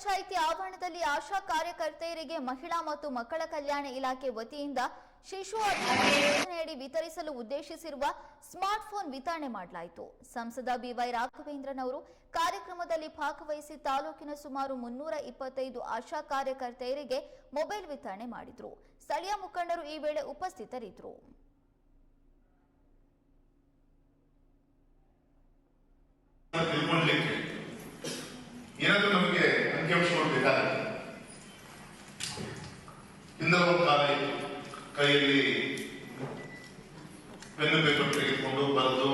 ಪಂಚಾಯಿತಿ ಆವರಣದಲ್ಲಿ ಆಶಾ ಕಾರ್ಯಕರ್ತೆಯರಿಗೆ ಮಹಿಳಾ ಮತ್ತು ಮಕ್ಕಳ ಕಲ್ಯಾಣ ಇಲಾಖೆ ವತಿಯಿಂದ ಶಿಶು ಯೋಜನೆಯಡಿ ವಿತರಿಸಲು ಉದ್ದೇಶಿಸಿರುವ ಸ್ಮಾರ್ಟ್ ಫೋನ್ ವಿತರಣೆ ಮಾಡಲಾಯಿತು. ಸಂಸದ ಬಿವೈ ರಾಘವೇಂದ್ರನ್ ಅವರು ಕಾರ್ಯಕ್ರಮದಲ್ಲಿ ಭಾಗವಹಿಸಿ ತಾಲೂಕಿನ ಸುಮಾರು ಮುನ್ನೂರ ಇಪ್ಪತ್ತೈದು ಆಶಾ ಕಾರ್ಯಕರ್ತೆಯರಿಗೆ ಮೊಬೈಲ್ ವಿತರಣೆ ಮಾಡಿದ್ರು. ಸ್ಥಳೀಯ ಮುಖಂಡರು ಈ ವೇಳೆ ಉಪಸ್ಥಿತರಿದ್ದರು. ಹಿಂದಿನ ಒಂದು ಇತ್ತು ಕೈಯಲ್ಲಿ ಪೆನ್ನು ಪೇಪರ್ ತೆಗೆದುಕೊಂಡು ಬರೆದು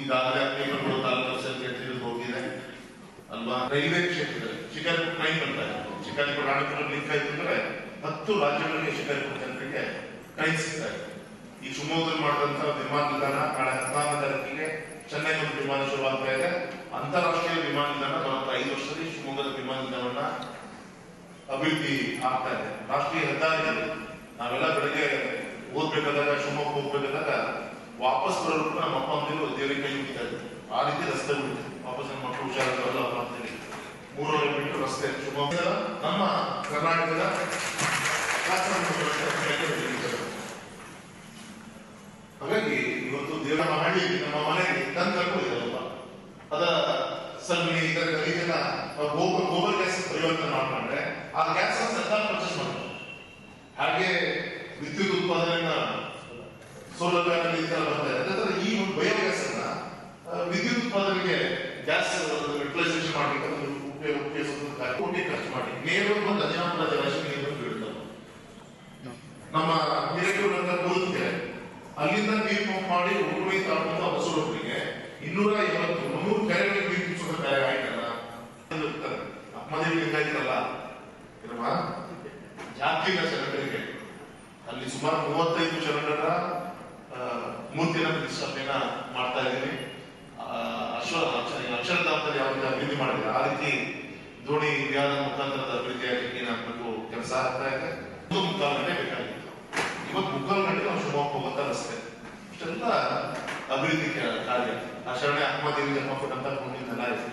ಈಗಾಗಲೇ ಪೇಪರ್ಗಳು ತಾಲೂಕು ಸಂಖ್ಯೆ ಹೋಗಿದೆ. ಅಲ್ವಾ? ರೈಲ್ವೆ ಕ್ಷೇತ್ರದಲ್ಲಿ ಶಿಕಾರಿಪುರ ಟ್ರೈನ್ ಬರ್ತಾ ಇದೆ. ಶಿಕಾರಿಪುರ ರಾಣಿಪುರ ಲಿಂಕ್ ಆಯ್ತು ಹತ್ತು ರಾಜ್ಯಗಳಿಗೆ ಶಿಕಾರಿಪುರ ಜನರಿಗೆ ಟ್ರೈನ್ ಸಿಗ್ತಾ ಇದೆ. ಈ ಶಿವಮೊಗ್ಗದಲ್ಲಿ ಮಾಡಿದಂತ ವಿಮಾನ ನಿಲ್ದಾಣ ನಾಳೆ ಹದಿನಾರನೇ ತಾರೀಕಿಗೆ ಚೆನ್ನೈ ವಿಮಾನ ಶುರುವಾಗ್ತಾ ಇದೆ. ಅಂತಾರಾಷ್ಟ್ರೀಯ ವಿಮಾನ ನಿಲ್ದಾಣ ಬರುವಂತ ಐದು ವರ್ಷದಲ್ಲಿ ಶಿವಮೊಗ್ಗದ ವಿಮಾನ ನಿಲ್ದಾಣವನ್ನ ಅಭಿವೃದ್ಧಿ ಆಗ್ತಾ ಇದೆ. ರಾಷ್ಟ್ರೀಯ ಹೆದ್ದಾರಿಯಲ್ಲಿ ನಾವೆಲ್ಲ ಬೆಳಗ್ಗೆ ಓದ್ಬೇಕಾದಾಗ, ಶಿವಮೊಗ್ಗ ಹೋಗ್ಬೇಕಾದಾಗ ವಾಪಸ್ ಬರೋರು ಕೂಡ ನಮ್ಮ ಅಪ್ಪ ಅಂದಿರು ದೇವರಿಗೆ ಕೈ ಮುಗಿತಾರೆ ಆ ರೀತಿ ರಸ್ತೆ ಬಿಡುತ್ತೆ ವಾಪಸ್ ನಮ್ಮ ಮಕ್ಕಳು ಹುಷಾರಾಗಲ್ಲ ಅಂತೇಳಿ ಮೂರು ಮೀಟರ್ ರಸ್ತೆ. ಶಿವಮೊಗ್ಗ ನಮ್ಮ ಕರ್ನಾಟಕದ ಹಾಗಾಗಿ ಇವತ್ತು ದೇವರ ಮಾಡಿ ಇದನ್ನ ಗೋಬರ್ ಗೋಬರ್ ಗ್ಯಾಸ್ ಪರಿವರ್ತನೆ ಮಾಡ್ಕೊಂಡ್ರೆ ಆ ಗ್ಯಾಸ್ ಸರ್ಕಾರ ಪರ್ಚೇಸ್ ಮಾಡ್ತಾರೆ ಹಾಗೆ ವಿದ್ಯುತ್ ಉತ್ಪಾದನೆಯನ್ನ ಸೋಲಾರ್ ಬರ್ತಾ ಇದೆ. ಈ ಒಂದು ಬಯೋಗ್ಯಾಸ್ ಅನ್ನ ವಿದ್ಯುತ್ ಉತ್ಪಾದನೆಗೆ ಗ್ಯಾಸ್ ಯುಟಿಲೈಸೇಷನ್ ಮಾಡಲಿಕ್ಕೆ ಉಪಯೋಗ ಉಪಯೋಗಿಸೋದಕ್ಕೆ ಕೋಟಿ ಖರ್ಚು ಮಾಡಿ. ನೇರವಾಗಿ ಒಂದು ಅಜಾಮರ ಜಲಾಶಯ ನೀರನ್ನು ಬೀಳ್ತದೆ ನಮ್ಮ ಅಂತ ಬರುತ್ತೆ ಅಲ್ಲಿಂದ ನೀರು ಪಂಪ್ ಮಾಡಿ ಹುಡುಗರಿ ತಗೊಂಡು ಹೊಸೂರಿಗೆ ಇನ್ನೂರ ಜಾತಿನ ಶರಣರಿಗೆ ಅಲ್ಲಿ ಸುಮಾರು ಮೂವತ್ತೈದು ಶರಣರ ಮೂರ್ತಿನ ಪ್ರತಿಷ್ಠಾಪನೆಯನ್ನ ಮಾಡ್ತಾ ಇದ್ದೀನಿ. ಅಕ್ಷರಧಾಮದಲ್ಲಿ ಯಾವ ರೀತಿ ಅಭಿವೃದ್ಧಿ ಮಾಡಿದೆ, ಆ ರೀತಿ ದೋಣಿ ವಿಹಾರದ ಮುಖಾಂತರದ ಅಭಿವೃದ್ಧಿ ಆಗಲಿಕ್ಕೆ ಏನಾಗಬೇಕು ಕೆಲಸ ಆಗ್ತಾ ಇದೆ. ಒಂದು ಮುಕ್ಕಾಲು ಗಂಟೆ ಬೇಕಾಗಿತ್ತು. ಇವತ್ತು ಮುಕ್ಕಾಲು ಗಂಟೆ ನಾವು ಶಿವಮೊಗ್ಗ ಹೋಗುವಂತ ರಸ್ತೆ. ಇಷ್ಟೆಲ್ಲ ಅಭಿವೃದ್ಧಿ ಕಾರ್ಯ. ಆ ಶರಣೆ ಅಹಮದ್ ದೇವಿ ಜನ್ಮ ಕೊಟ್ಟಂತ ಪುಣ್ಯದೆಲ್ಲ ಇದೆ.